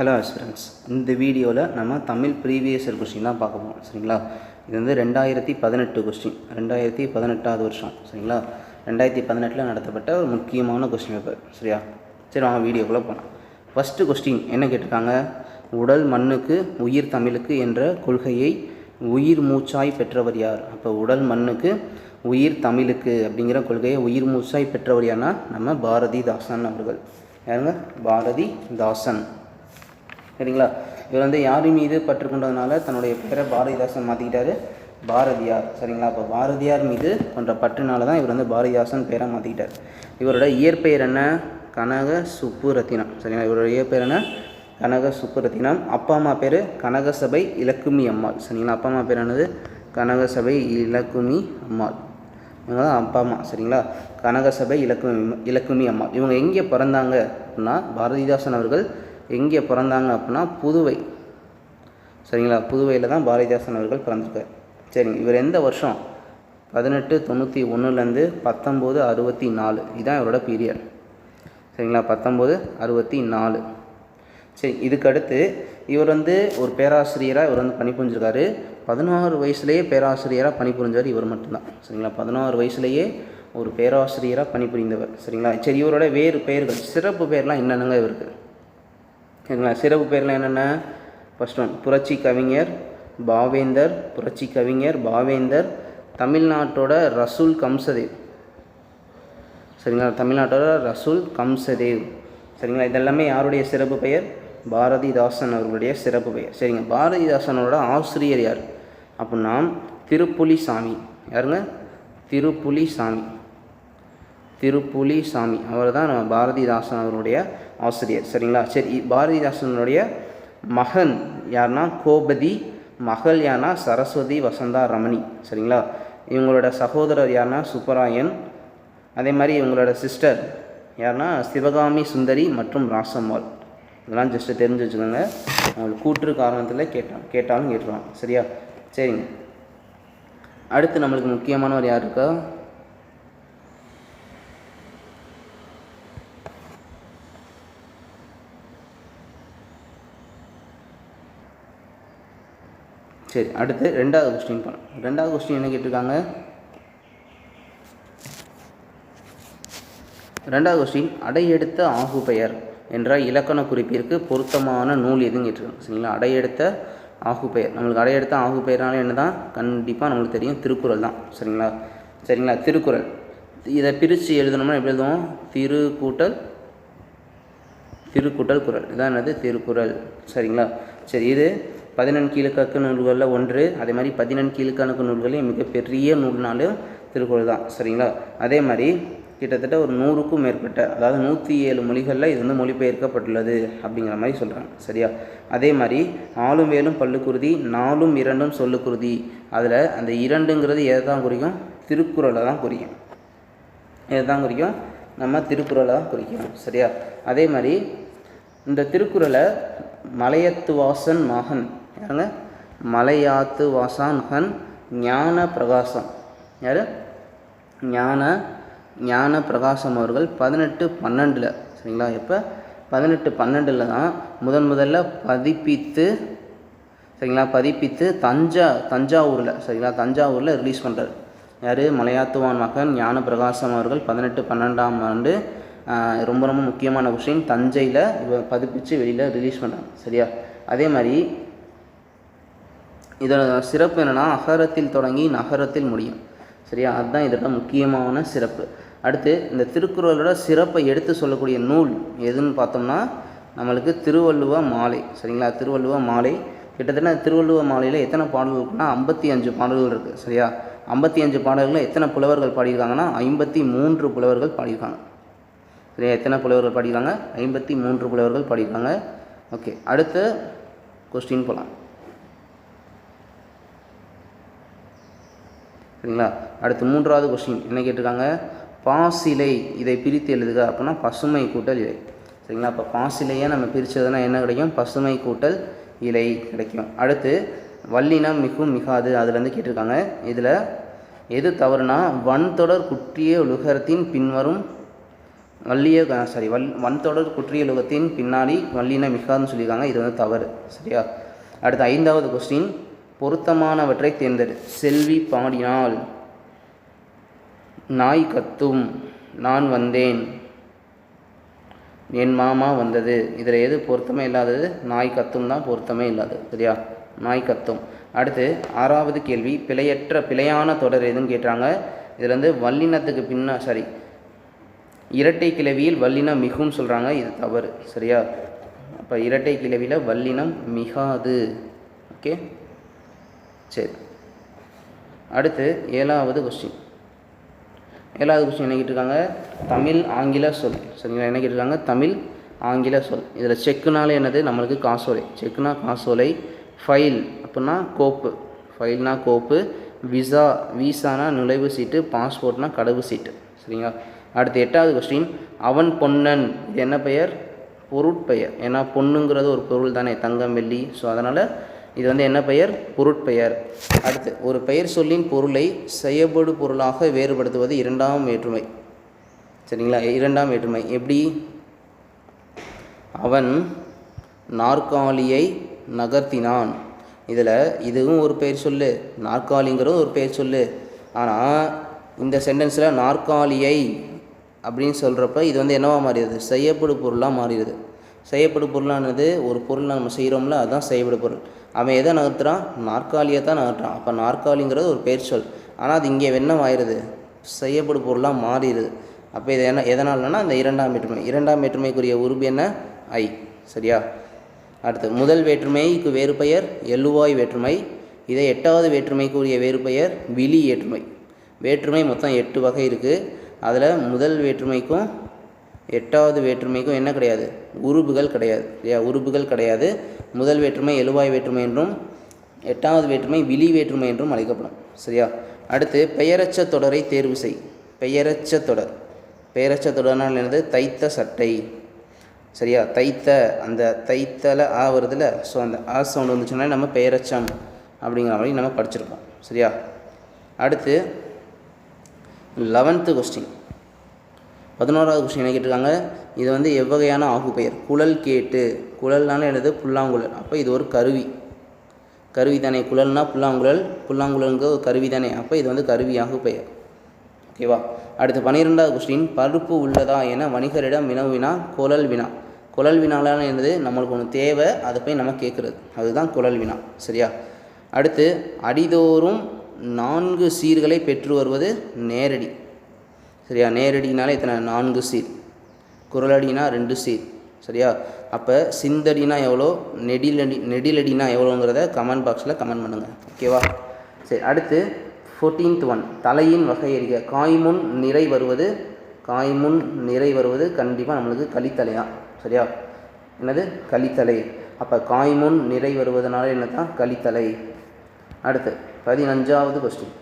Hello students இந்த வீடியோவில் நம்ம தமிழ் ப்ரீவியஸ் இயர் கொஸ்டின் தான் பார்க்க போகிறோம் சரிங்களா? இது வந்து ரெண்டாயிரத்தி பதினெட்டு கொஸ்டின் ரெண்டாயிரத்தி பதினெட்டாவது வருஷம். சரிங்களா? ரெண்டாயிரத்தி பதினெட்டில் நடத்தப்பட்ட ஒரு முக்கியமான கொஸ்டின் பேப்பர் சரியா? சரி வாங்க வீடியோக்குள்ளே போகலாம் ஃபஸ்ட்டு கொஸ்டின் என்ன கேட்டிருக்காங்க? உடல் மண்ணுக்கு உயிர் தமிழுக்கு என்ற கொள்கையை உயிர் மூச்சாய் பெற்றவர் யார்? அப்போ உடல் மண்ணுக்கு உயிர் தமிழுக்கு அப்படிங்கிற கொள்கையை உயிர் மூச்சாய் பெற்றவர் யார்னா நம்ம பாரதிதாசன் அவர்கள். யாருங்க? பாரதி தாசன். சரிங்களா? இவர் வந்து யார் மீது பற்று கொண்டதுனால தன்னுடைய பேரை பாரதிதாசன் மாற்றிக்கிட்டாரு பாரதியார். சரிங்களா? அப்போ பாரதியார் மீது கொண்ட பற்றுனால தான் இவர் வந்து பாரதிதாசன் பேரை மாற்றிக்கிட்டார் இவரோட இயற்பெயர் என்ன? கனக சுப்புரத்தினம். சரிங்களா? இவரோட இயற்பெயர் என்ன? கனக சுப்புரத்தினம். அப்பா அம்மா பேர் கனகசபை இலக்குமி அம்மாள். சரிங்களா? அப்பா அம்மா பேர் என்னது? கனகசபை இலக்குமி அம்மாள். இவங்க தான் அப்பா அம்மா. சரிங்களா? கனகசபை இலக்குமி இலக்குமி அம்மாள். இவங்க எங்கே பிறந்தாங்க? அப்படின்னா பாரதிதாசன் அவர்கள் எங்கே பிறந்தாங்க அப்படின்னா புதுவை. சரிங்களா? புதுவையில் தான் பாரதிதாசன் அவர்கள் பிறந்திருக்கார். சரிங்க. இவர் எந்த வருஷம்? பதினெட்டு தொண்ணூற்றி ஒன்றுலேருந்து பத்தொம்போது அறுபத்தி நாலு. இதுதான் இவரோட பீரியட் சரிங்களா? பத்தொம்போது அறுபத்தி நாலு. சரி இதுக்கடுத்து இவர் வந்து ஒரு பேராசிரியராக இவர் வந்து பணிபுரிஞ்சிருக்காரு. பதினாறு வயசுலேயே பேராசிரியராக பணிபுரிஞ்சவர் இவர் மட்டும்தான். சரிங்களா? பதினாறு வயசுலேயே ஒரு பேராசிரியராக பணிபுரிந்தவர். சரிங்களா? சரி இவரோட வேறு பெயர்கள் சிறப்பு பெயர்லாம் என்னென்னங்க இவருக்கு? சரிங்களா சிறப்பு பேர்லாம் என்னென்ன ஃபர்ஸ்ட் ஒன் புரட்சி கவிஞர் பாவேந்தர் புரட்சி கவிஞர் பாவேந்தர் தமிழ்நாட்டோட ரசூல் கம்சதேவ். சரிங்களா? தமிழ்நாட்டோட ரசூல் கம்சதேவ். சரிங்களா? இதெல்லாமே யாருடைய சிறப்பு பெயர்? பாரதிதாசன் அவர்களுடைய சிறப்பு பெயர். சரிங்க. பாரதிதாசனோட ஆசிரியர் யார்? அப்படின்னா திருப்புலி சாமி யாருங்க? திருப்புலி சாமி திருப்புலி சாமி அவர் தான் நம்ம பாரதிதாசன் அவருடைய ஆசிரியர் சரிங்களா? சரி பாரதிதாசனுடைய மகன் யார்னா கோபதி மகள் யார்னா சரஸ்வதி வசந்தா ரமணி சரிங்களா? இவங்களோட சகோதரர் யார்னா சுப்பராயன். அதே மாதிரி இவங்களோட சிஸ்டர் யார்னா சிவகாமி சுந்தரி மற்றும் ராசம்மாள். இதெல்லாம் ஜஸ்ட்டு தெரிஞ்சு வச்சுக்கோங்க. அவங்களுக்கு கூற்று காரணத்தில் கேட்டான் கேட்டாலும் கேட்டுருவான் சரியா? சரிங்க. அடுத்து நம்மளுக்கு முக்கியமானவர் யார் இருக்கா? சரி அடுத்து ரெண்டாவது கொஸ்டின் பண்ணலாம் ரெண்டாவது கொஸ்டின் என்ன கேட்டிருக்காங்க? ரெண்டாவது கொஸ்டின் அடையெடுத்த ஆகு பெயர் என்ற இலக்கண குறிப்பிற்கு பொருத்தமான நூல் எதுன்னு கேட்டிருக்காங்க. சரிங்களா? அடையெடுத்த ஆகு பெயர் நம்மளுக்கு அடையெடுத்த ஆகு பெயர்னால என்ன தான் கண்டிப்பாக நம்மளுக்கு தெரியும். திருக்குறள் தான். சரிங்களா? சரிங்களா? திருக்குறள். இதை பிரித்து எழுதணும்னா எப்படி எழுதுவோம்? திருக்கூட்டல் திருக்கூட்டல் திருக்குட்டல் குரல் இதான் என்னது? திருக்குறள். சரிங்களா? சரி இது பதினெண் கீழ்கணக்கு நூல்களில் ஒன்று அதே மாதிரி பதினெண் கீழ்கணக்கு நூல்களில் மிகப்பெரிய நூல்னாலும் திருக்குறள் தான். சரிங்களா? அதே மாதிரி கிட்டத்தட்ட ஒரு நூறுக்கும் மேற்பட்ட அதாவது நூற்றி ஏழு மொழிகளில் இது வந்து மொழிபெயர்க்கப்பட்டுள்ளது அப்படிங்கிற மாதிரி சொல்கிறாங்க சரியா? அதே மாதிரி ஆளும் வேலும் பல்லுக்குருதி நாலும் இரண்டும் சொல்லுக்குருதி. அதில் அந்த இரண்டுங்கிறது எதை தான் குறிக்கும்? திருக்குறளை தான் குறிக்கும். எதை தான் குறிக்கும்? நம்ம திருக்குறளை தான் குறிக்கும். சரியா? அதே மாதிரி இந்த திருக்குறளை மலையத்துவாசன் மகன் யாருங்க மலையாத்து வாசான் மகன் ஞான பிரகாசம். யார்? ஞான ஞான பிரகாசம் அவர்கள் பதினெட்டு பன்னெண்டில். சரிங்களா? எப்போ? பதினெட்டு பன்னெண்டில் தான் முதன் முதல்ல பதிப்பித்து சரிங்களா? பதிப்பித்து தஞ்சா தஞ்சாவூரில் சரிங்களா? தஞ்சாவூரில் ரிலீஸ் பண்ணுறாரு யார்? மலையாத்துவான் மகன் ஞான பிரகாசம் அவர்கள் பதினெட்டு பன்னெண்டாம் ஆண்டு ரொம்ப ரொம்ப முக்கியமான விஷயம். தஞ்சையில் இவ பதிப்பித்து வெளியில் ரிலீஸ் பண்ணுறாங்க சரியா? அதே மாதிரி இதோட சிறப்பு என்னென்னா அகரத்தில் தொடங்கி நகரத்தில் முடியும். சரியா? அதுதான் இதோட முக்கியமான சிறப்பு. அடுத்து இந்த திருக்குறளோட சிறப்பை எடுத்து சொல்லக்கூடிய நூல் எதுன்னு பார்த்தோம்னா நம்மளுக்கு திருவள்ளுவ மாலை. சரிங்களா? திருவள்ளுவ மாலை. கிட்டத்தட்ட திருவள்ளுவ மாலையில் எத்தனை பாடல்கள் இருக்குன்னா ஐம்பத்தி அஞ்சு பாடல்கள் இருக்குது சரியா? ஐம்பத்தி அஞ்சு பாடல்களில் எத்தனை புலவர்கள் பாடியிருக்காங்கன்னா ஐம்பத்தி மூன்று புலவர்கள் பாடியிருக்காங்க. சரியா? எத்தனை புலவர்கள் பாடியிருக்காங்க? ஐம்பத்தி மூன்று புலவர்கள் பாடியிருக்காங்க. ஓகே. அடுத்த கொஸ்டின் போகலாம் சரிங்களா? அடுத்து மூன்றாவது கொஸ்டின் என்ன கேட்டிருக்காங்க? பாசிலை இதை பிரித்து எழுதுக அப்படின்னா பசுமை கூட்டல் இலை. சரிங்களா? அப்போ பாசிலையை நம்ம பிரித்ததுன்னா என்ன கிடைக்கும்? பசுமை கூட்டல் இலை கிடைக்கும். அடுத்து வல்லினம் மிகும் மிகாது. அதுலேருந்து கேட்டிருக்காங்க. இதில் எது தவறுனா வன்தொடர் குற்றிய உலகத்தின் பின்வரும் வள்ளிய சாரி வல் வன்தொடர் குற்றியலுகத்தின் பின்னாடி வல்லின மிகாதுன்னு சொல்லியிருக்காங்க. இது வந்து தவறு. சரியா? அடுத்து ஐந்தாவது கொஸ்டின் பொருத்தமானவற்றை தேர்ந்தெடு. செல்வி பாடினால் நாய் கத்தும். நான் வந்தேன். என் மாமா வந்தது. இதில் எது பொருத்தமே இல்லாதது? நாய் கத்தும் தான் பொருத்தமே இல்லாதது. சரியா? நாய் கத்தும். அடுத்து ஆறாவது கேள்வி. பிழையற்ற பிழையான தொடர் எதுன்னு கேட்டாங்க. இதில் வந்து வல்லினத்துக்கு பின்னா சாரி இரட்டை கிளவியில் வல்லினம் மிகும் சொல்கிறாங்க இது தவறு. சரியா? அப்போ இரட்டை கிளவியில் வல்லினம் மிகாது. ஓகே சரி. அடுத்து ஏழாவது கொஸ்டின் ஏழாவது கொஸ்டின் என்ன கேட்டிருக்காங்க? தமிழ் ஆங்கில சொல். சரிங்களா? என்ன கேட்டிருக்காங்க? தமிழ் ஆங்கில சொல். இதில் செக்குனாலே என்னது? நம்மளுக்கு காசோலை. செக்குனா காசோலை ஃபைல் அப்படின்னா கோப்பு. ஃபைல்னா கோப்பு விசா விசானா நுழைவு சீட்டு பாஸ்போர்ட்னா கடவு சீட்டு சரிங்களா? அடுத்து எட்டாவது கொஸ்டின் அவன் பொன்னன். இது என்ன பெயர்? பொருட்பெயர். ஏன்னா பொண்ணுங்கிறது ஒரு பொருள் தானே தங்கம் வெள்ளி. ஸோ அதனால் இது வந்து என்ன பெயர்? பொருட்பெயர். அடுத்து ஒரு பெயர் சொல்லின் பொருளை செய்யப்படு பொருளாக வேறுபடுத்துவது இரண்டாம் வேற்றுமை. சரிங்களா? இரண்டாம் வேற்றுமை. எப்படி? அவன் நாற்காலியை நகர்த்தினான். இதில் இதுவும் ஒரு பெயர் சொல்லு. நாற்காலிங்கிறதும் ஒரு பெயர் சொல்லு. ஆனால் இந்த சென்டென்ஸில் நாற்காலியை அப்படின்னு சொல்கிறப்ப இது வந்து என்னவா மாறிடுது செய்யப்படு பொருளாக மாறிடுது செய்யப்படு பொருளானது ஒரு பொருள் நம்ம செய்கிறோம்ல அதுதான் செய்யப்படு பொருள். அவன் எதை நகர்த்துறான்? நாற்காலியை தான் நகர்த்துறான். அப்போ நாற்காலிங்கிறது ஒரு பெயர் சொல். ஆனால் அது இங்கே வெண்ணம் ஆயிடுது செய்யப்படும் பொருளாக மாறிடுது. அப்போ இது என்ன எதனாலனா அந்த இரண்டாம் வேற்றுமை. இரண்டாம் வேற்றுமைக்குரிய உருபு என்ன? ஐ. சரியா? அடுத்து முதல் வேற்றுமைக்கு வேறு பெயர் எள்ளுவாய் வேற்றுமை. இதை எட்டாவது வேற்றுமைக்குரிய வேறு பெயர் விழி ஏற்றுமை வேற்றுமை மொத்தம் எட்டு வகை இருக்குது அதில் முதல் வேற்றுமைக்கும் எட்டாவது வேற்றுமைக்கும் என்ன கிடையாது? உறுப்புகள் கிடையாது இல்லையா? உறுப்புகள் கிடையாது. முதல் வேற்றுமை எழுவாய் வேற்றுமை என்றும் எட்டாவது வேற்றுமை விழி வேற்றுமை என்றும் அழைக்கப்படும் சரியா? அடுத்து பெயரச்ச தொடரை தேர்வு செய். பெயரச்ச தொடர். பெயரச்ச தொடர்னால் என்னது? தைத்த சட்டை. சரியா? தைத்த அந்த தைத்தல ஆ வருதுல ஸோ அந்த ஆ சவுண்ட் வந்துச்சுன்னா நம்ம பெயரச்சம் அப்படிங்கிற மாதிரி நம்ம படிச்சிருப்போம் சரியா? அடுத்து லெவன்த்து கொஸ்டின் பதினோராவது கொஸ்டின் என்ன கேட்டிருக்காங்க? இது வந்து எவ்வகையான ஆகுபெயர்? குழல் கேட்டு. குழல்னால என்னது? புல்லாங்குழல். அப்போ இது ஒரு கருவி. கருவி தானே குழல்னா புல்லாங்குழல். புல்லாங்குழலுங்க ஒரு கருவி தானே அப்போ இது வந்து கருவியாக பெயர் ஓகேவா அடுத்து பன்னிரெண்டாவது கொஸ்டின் பருப்பு உள்ளதா என வணிகரிடம் வினவினா குழல் வினா. குழல் வினாலான என்னது? நம்மளுக்கு ஒன்று தேவை. அதை போய் நம்ம கேட்குறது அதுதான் குழல் வினா. சரியா? அடுத்து அடிதோறும் நான்கு சீர்களை பெற்று வருவது நேரடி. சரியா? நேரடினாலே இத்தனை நான்கு சீர். குரலடினா ரெண்டு சீர். சரியா? அப்போ சிந்தடினா எவ்வளோ? நெடிலடி நெடிலடினா எவ்வளோங்கிறத கமெண்ட் பாக்ஸில் கமெண்ட் பண்ணுங்கள் ஓகேவா சரி அடுத்து ஃபோர்டீன்த் ஒன் தலையின் வகை அறிக காய்முன் நிறை வருவது காய்முன் நிறை வருவது கண்டிப்பாக நம்மளுக்கு கலித்தலையா? சரியா? என்னது? கலித்தலை. அப்போ காய்முன் நிறை வருவதனால என்ன தான் கலித்தலை. அடுத்து பதினஞ்சாவது கொஸ்டின்